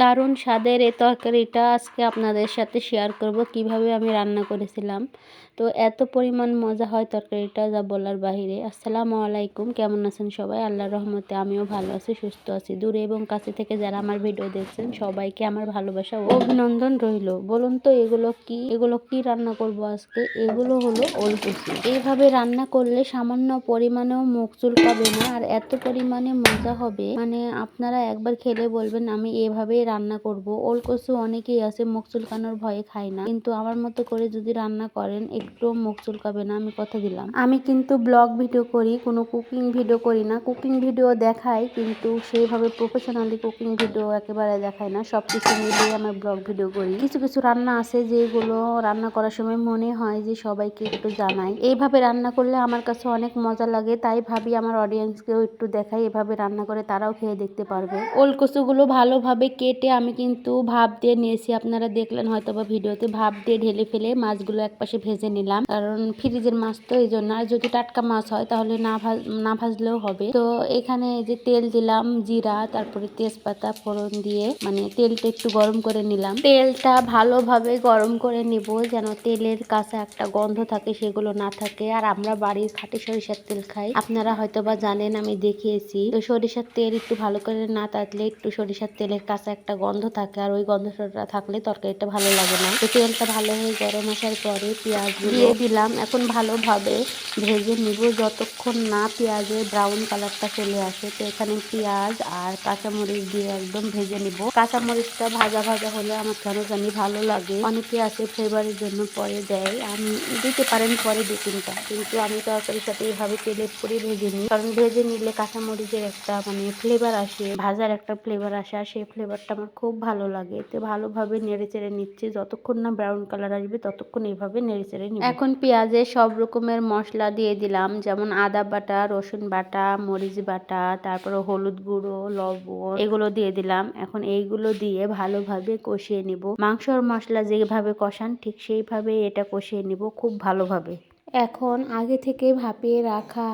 দারুণ স্বাদের এই তরকারিটা আজকে আপনাদের সাথে শেয়ার করব, কীভাবে আমি রান্না করেছিলাম। তো এত পরিমাণ মজা হয় তরকারিটা যা বলার বাহিরে। আসসালামু আলাইকুম, কেমন আছেন সবাই? আল্লাহর রহমতে আমিও ভালো আছি, সুস্থ আছি। দূরে এবং কাছে থেকে যারা আমার ভিডিও দেখছেন, সবাইকে আমার ভালোবাসা ও অভিনন্দন রইল। বলুন তো এগুলো কি? এগুলো কি রান্না করব আজকে? এগুলো হলো ওলকুচি। এইভাবে রান্না করলে সামান্য পরিমাণেও মুখ চুলকাবে না, আর এত পরিমাণে মজা হবে। মানে আপনারা একবার খেলে বলবেন, আমি এভাবেই রান্না করব। ওলকচু অনেকেই আছে, মুখ চুলকানোর ভয়ে খায় না। কিন্তু আমার মতো করে যদি রান্না করেন একটু মুখ চুলকাবে না, আমি কথা দিলাম। আমি কিন্তু ব্লগ ভিডিও করি, কোনো কুকিং ভিডিও করি না। কুকিং ভিডিও দেখাই, কিন্তু সেইভাবে প্রফেশনালি কুকিং ভিডিও একেবারে দেখাই না। সব কিছু মিলিয়ে আমার ব্লগ ভিডিও করি। কিছু কিছু রান্না আছে যেগুলো রান্না করার সময় মনে হয় যে সবাইকে একটু জানাই। এইভাবে রান্না করলে আমার কাছে অনেক মজা লাগে, তাই ভাবি আমার অডিয়েন্সকেও একটু দেখাই। এভাবে রান্না করে তারাও খেয়ে দেখতে পারবে। ওল ওলকচুগুলো ভালোভাবে কেটে আমি কিন্তু ভাপ দিয়ে নিয়েছি। আপনারা দেখলেন হয়তো বা ভিডিওতে, ভাপ দিয়ে ঢেলে ফেলে মাছগুলো একপাশে ভেজে নিলাম। কারণ ফ্রিজের মাছ তো এই জন্য। আর যদি টাটকা মাছ হয়, তাহলে না ভাজ, না ভাজলেও হবে। তো এখানে যে তেল দিলাম, জিরা, তারপরে তেজপাতা, ফোড়ন দিয়ে মানে তেলটা একটু গরম করে নিলাম। তেলটা ভালোভাবে গরম করে নিব যেন তেলের কাছে একটা গন্ধ থাকে, সেগুলো না থাকে। আর আমরা বাড়ির খাটে সরিষার তেল খাই। আপনারা হয়তো বা জানেন, আমি দেখিয়েছি। তো সরিষার তেল একটু ভালো করে না তাতলে একটু সরিষার তেলের কাছে একটা গন্ধ থাকে আর ওই গন্ধটা থাকলে তরকারিটা ভালো লাগে না। তো তেলটা ভালো হয়ে গরম আসার পরে পেঁয়াজ দিয়ে দিলাম। এখন ভালোভাবে ভেজে নিব। যতক্ষণ না পেঁয়াজের ব্রাউন কালারটা চলে আসে, তো এখানে পেঁয়াজ আর কাঁচামরিচ দিয়ে একদম ভেজে নিব। কাঁচামরিচটা ভাজা ভাজা হলে আমার কেন জানি ভালো লাগে। অনেকে আছে ফ্লেভারের জন্য পরে দেয়। আমি দিতে পারেন পরে দু তিনটা। কিন্তু আমি তরকারির সাথে এইভাবে তেলের করে ভেজে নিই। কারণ ভেজে নিলে কাঁচামরিচের একটা মানে ফ্লেভার আসে, ভাজার একটা ফ্লেভার আসে। আর সেই ফ্লেভারটা আমার খুব ভালো লাগে। তো ভালোভাবে নেড়ে চেড়ে নিচ্ছি। যতক্ষণ না ব্রাউন কালার আসবে, ততক্ষণ এইভাবে নেড়ে চেড়ে নিই এখন পেঁয়াজে সব রকমের মশলা দিয়ে দিলাম। যেমন আদা বাটা, রসুন বাটা, মরিচ বাটা, তারপরে হলুদ গুঁড়ো, লবণ, এগুলো দিয়ে দিলাম। এখন এইগুলো দিয়ে ভালোভাবে কষিয়ে নিব। মাংসর মশলা যেভাবে কষান, ঠিক সেইভাবে এটা কষিয়ে নিব খুব ভালোভাবে। এখন আগে থেকে ভাপিয়ে রাখা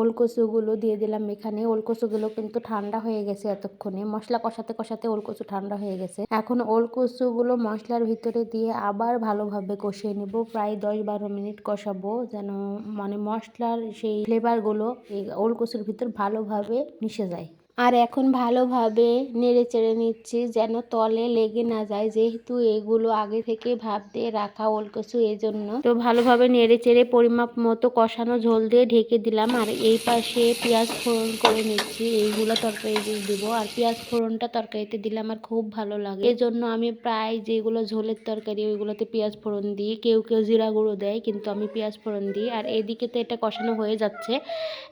ওলকচুগুলো দিয়ে দিলাম এখানে। ওলকচুগুলো কিন্তু ঠান্ডা হয়ে গেছে এতক্ষণে। মশলা কষাতে কষাতে ওলকচু ঠান্ডা হয়ে গেছে। এখন ওলকচুগুলো মশলার ভিতরে দিয়ে আবার ভালোভাবে কষিয়ে নেব। প্রায় দশ বারো মিনিট কষাবো যেন মানে মশলার সেই ফ্লেভারগুলো এই ওলকচুর ভিতর ভালোভাবে মিশে যায়। আর এখন ভালোভাবে নেড়ে চেড়ে নিচ্ছি যেন তলে লেগে না যায়, যেহেতু এগুলো আগে থেকে ভাব দিয়ে রাখা ওলকচু এই জন্য তো ভালোভাবে নেড়ে চেড়ে পরিমাপ মতো কষানো ঝোল দিয়ে ঢেকে দিলাম আর এই পাশে পেঁয়াজ ফোড়ন করে নিচ্ছি। এইগুলো তরকারিতে দিব আর পেঁয়াজ ফোড়নটা তরকারিতে দিলে আমার খুব ভালো লাগে। এজন্য আমি প্রায় যেগুলো ঝোলের তরকারি, ওইগুলোতে পেঁয়াজ ফোড়ন দিই। কেউ কেউ জিরা গুঁড়ো দেয়, কিন্তু আমি পেঁয়াজ ফোড়ন দিই। আর এদিকে তো এটা কষানো হয়ে যাচ্ছে।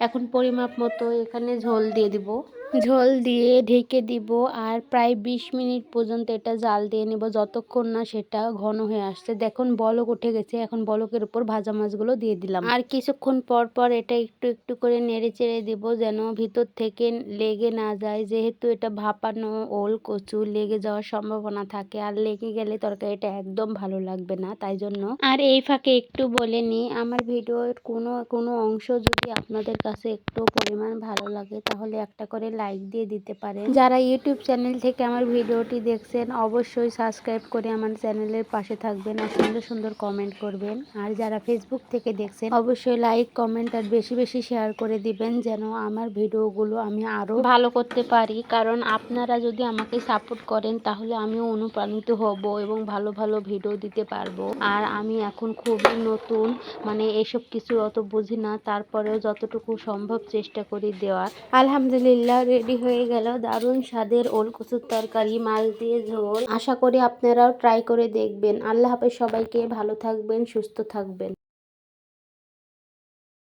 এখন পরিমাপ মতো এখানে ঝোল দিয়ে দিব। ঝোল দিয়ে ঢেকে দিব আর প্রায় বিশ মিনিট পর্যন্ত এটা জাল দিয়ে নেব যতক্ষণ না সেটা ঘন হয়ে আসছে। দেখুন, বলক উঠে গেছে। এখন বলকের উপর ভাজা মাছগুলো দিয়ে দিলাম। আর কিছুক্ষণ পর পর এটা একটু একটু করে নেড়ে চেড়ে দিব যেন ভিতর থেকে লেগে না যায়। যেহেতু এটা ভাপানো ওল, কচু লেগে যাওয়ার সম্ভাবনা থাকে আর লেগে গেলে তরকারিটা একদম ভালো লাগবে না, তাই জন্য। আর এই ফাঁকে একটু বলে নিই, আমার ভিডিওর কোনো কোনো অংশ যদি আপনাদের কাছে একটু পরিমাণ ভালো লাগে তাহলে একটা করে লাইক দিয়ে দিতে পারেন। যারা ইউটিউব চ্যানেল থেকে আমার ভিডিওটি দেখছেন, অবশ্যই সাবস্ক্রাইব করে আমার চ্যানেলের পাশে থাকবেন আর সুন্দর সুন্দর কমেন্ট করবেন। আর যারা ফেসবুক থেকে দেখছেন, অবশ্যই লাইক কমেন্ট আর বেশি বেশি শেয়ার করে দিবেন যেন আমার ভিডিওগুলো আমি আরও ভালো করতে পারি। কারণ আপনারা যদি আমাকে সাপোর্ট করেন, তাহলে আমিও অনুপ্রাণিত হব এবং ভালো ভালো ভিডিও দিতে পারব। আর আমি এখন খুবই নতুন মানে এসব কিছু অত বুঝি না, তারপরেও যতটুকু সম্ভব চেষ্টা করি দেওয়ার। আলহামদুলিল্লাহ রেডি হয়ে গেল। দারুণ স্বাদের ওল কচুর তরকারি, মাছ দিয়ে ঝোল। আশা করি আপনারাও ট্রাই করে দেখবেন। আল্লাহ হাফেজ, সবাইকে ভালো থাকবেন, সুস্থ থাকবেন।